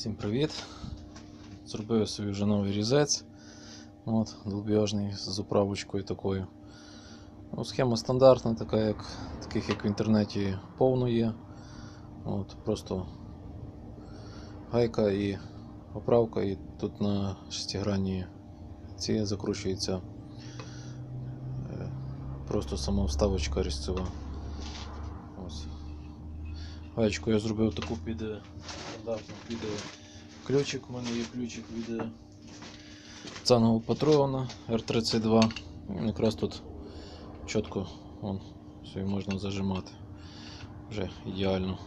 Всім привіт! Зробив собі вже новий різець. От, долбіжний з управочкою такою. Ну, схема стандартна, така, як, таких як в інтернеті повно є. От, просто гайка і оправка, і тут на шестигранні ці закручується е, просто сама вставочка різцева. Ось. Гаєчку я зробив таку під стандартну під е, ключик. У мене є ключик від е, цангового патрона R32. Він якраз тут чітко вон, собі можна зажимати. Вже ідеально.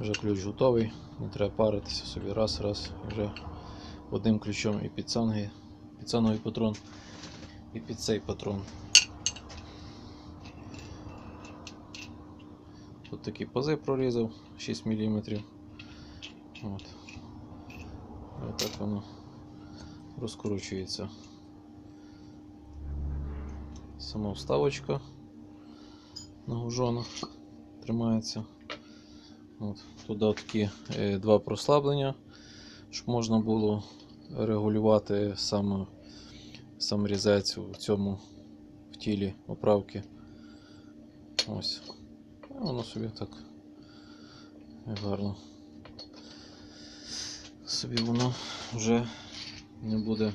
Вже ключ готовий, не треба паритися собі раз, раз, вже одним ключом і під цанги, під цанговий патрон, і під цей патрон. Тут такі пази прорізав 6 мм. От. І отак воно розкручується. Сама вставочка на гужонах тримається. От. Туди такі е, два прослаблення, щоб можна було регулювати сам, сам різець в цьому в тілі оправки. Ось. І воно собі так гарно. Собі воно вже не буде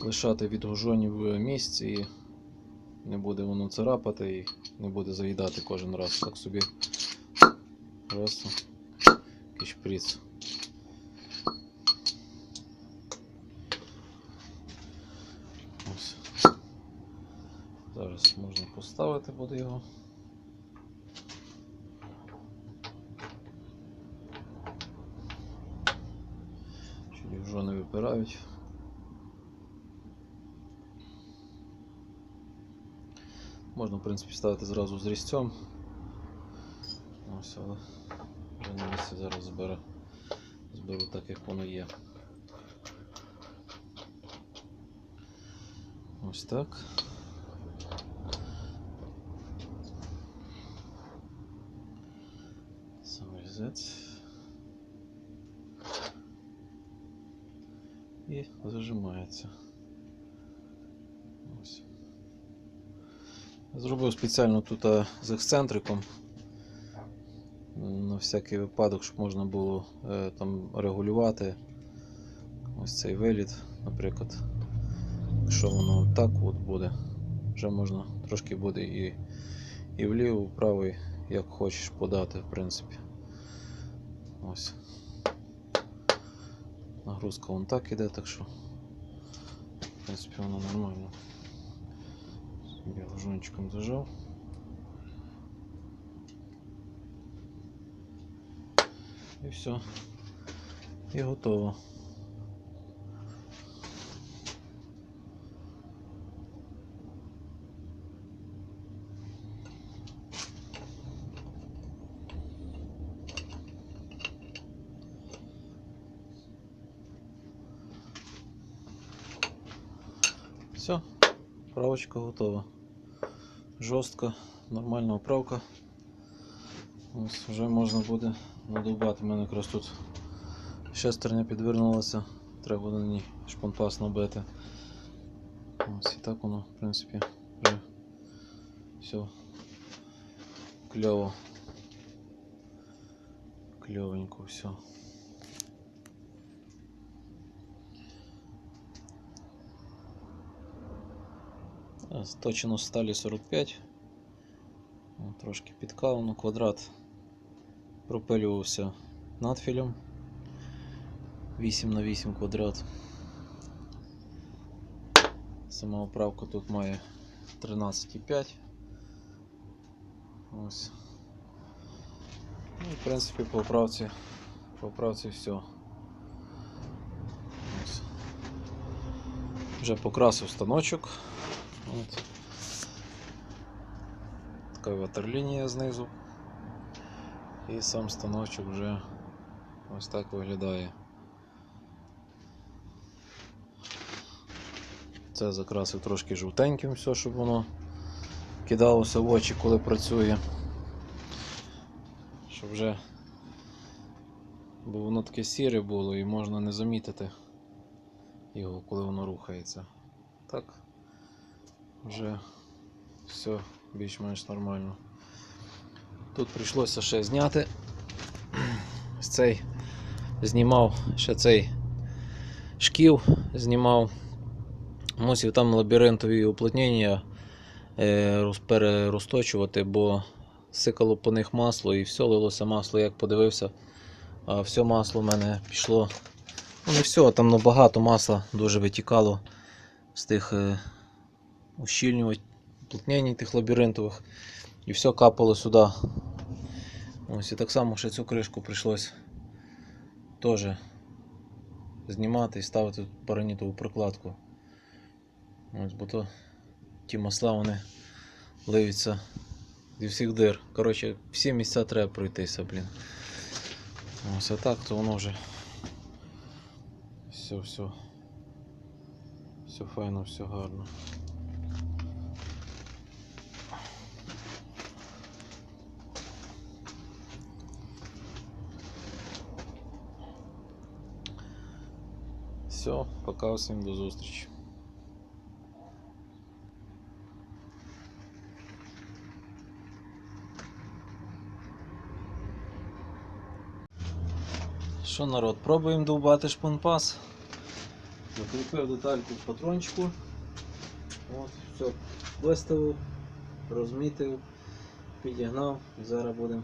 лишати від гужонів місць і не буде воно царапати і не буде заїдати кожен раз. Так собі просто якийсь шприц. Ось. Зараз можна поставити буде його. Не випирають. Можна, в принципі, ставити зразу з різцем. Ось, але вже на місці зараз зберу, зберу так, як воно є. Ось так. Сам різець. Зажимається. Ось. Зробив спеціально тут з ексцентриком. На всякий випадок, щоб можна було е, там регулювати ось цей виліт, наприклад. Якщо воно так от буде, вже можна трошки буде і, і вліво, вправо, і як хочеш подати, в принципі. Ось. Нагрузка вон так іде, так що в принципі воно нормально. Я гужончиком зажав. І все. І готово. Все, правочка готова. Жорстка, нормальна оправка. Ось вже можна буде надовбати. У мене якраз тут шестерня підвернулася, треба буде на ній шпонпас набити. Ось і так воно, в принципі, вже все кльово. Кльовенько все. Точено сталі 45. Трошки підкалено, квадрат пропилювався надфілем 8 на 8 квадрат. Сама оправка тут має 13,5. Ось. Ну, в принципі, по оправці, по оправці все. Ось. Вже покрасив станочок. От. Така ватерлінія знизу. І сам станочок вже ось так виглядає. Це закрасив трошки жовтеньким все, щоб воно кидалося в очі, коли працює. Щоб вже бо воно таке сіре було і можна не замітити його, коли воно рухається. Так, вже все більш-менш нормально. Тут прийшлося ще зняти. Цей знімав ще цей шків, знімав. Мусив там лабіринтові уплотнення е, перерозточувати, бо сикало по них масло і все лилося масло, як подивився. А все масло в мене пішло. Ну не все, там ну, багато масла дуже витікало з тих ущільнювань, уплотнень тих лабіринтових. І все капало сюди. Ось і так само ще цю кришку прийшлось теж знімати і ставити паранітову прокладку. Ось, бо то ті масла вони лиються зі всіх дир. Коротше, всі місця треба пройтися, блін. Ось а так, то воно вже все, все. Все файно, все гарно. Все, пока всім до зустрічі. Що народ, пробуємо довбати шпунпас. Закріпив детальку в патрончику. От, все, виставив, розмітив, підігнав і зараз будемо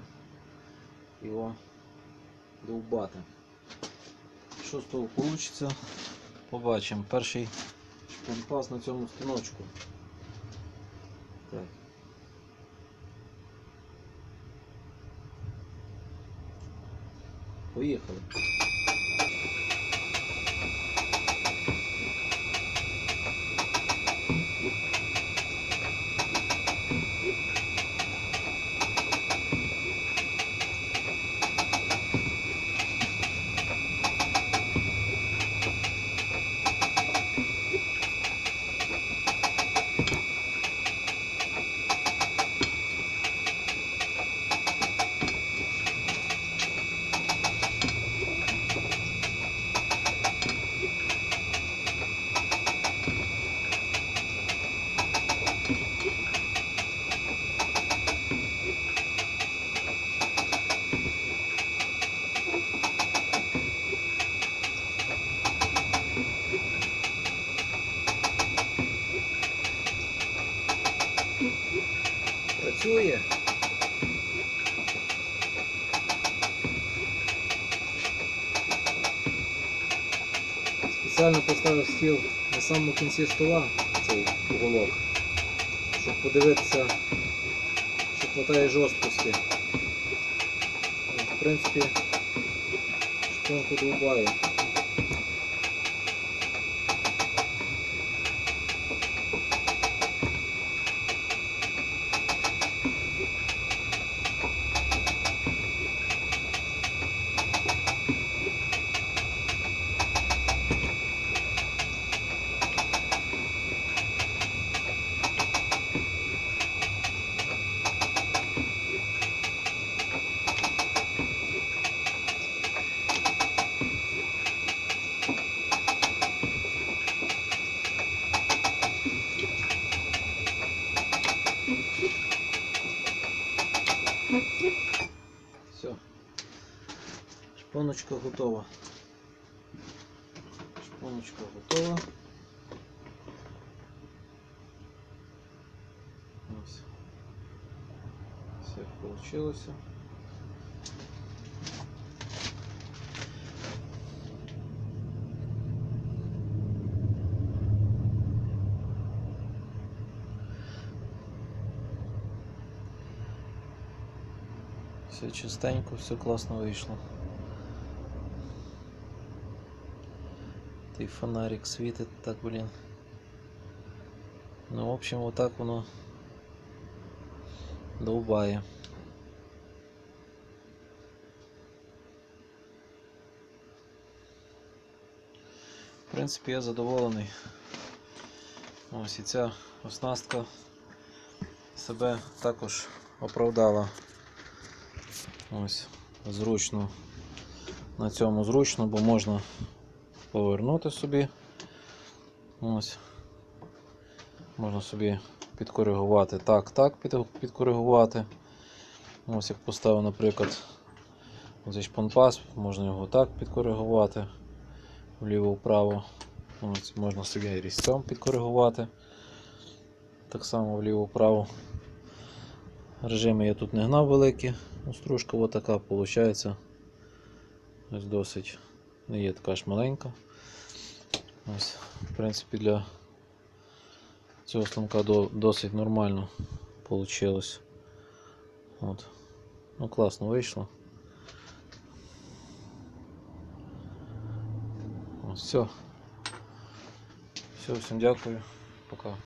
його довбати. Що з того вийде, побачимо. Перший шпунпас на цьому станочку. Так. Поїхали. Працює. Спеціально поставив стіл на самому кінці стола, цей уголок, щоб подивитися, чи хватає жорсткості. В принципі, шпонку довбає. Все. Шпоночка готова. Шпоночка готова. Ось. Все получилось. Все чистенько, все класно вийшло. Той фонарик світить так, блін. Ну, в общем, отак воно довбає. В принципі, я задоволений. Ось і ця оснастка себе також оправдала. Ось, зручно На цьому зручно, бо можна повернути собі. Ось. Можна собі підкоригувати так, так підкоригувати. Ось як поставив, наприклад, цей шпонпас, можна його так підкоригувати вліво-вправо. Можна собі і різцем підкоригувати. Так само вліво-вправо. Режими я тут не гнав великі. Ну, стружка отака виходить. Ось досить не є така ж маленька. Ось, в принципі, для цього станка до- досить нормально вийшло. От. Ну, класно вийшло. Ось, все. Все, всім дякую. Пока.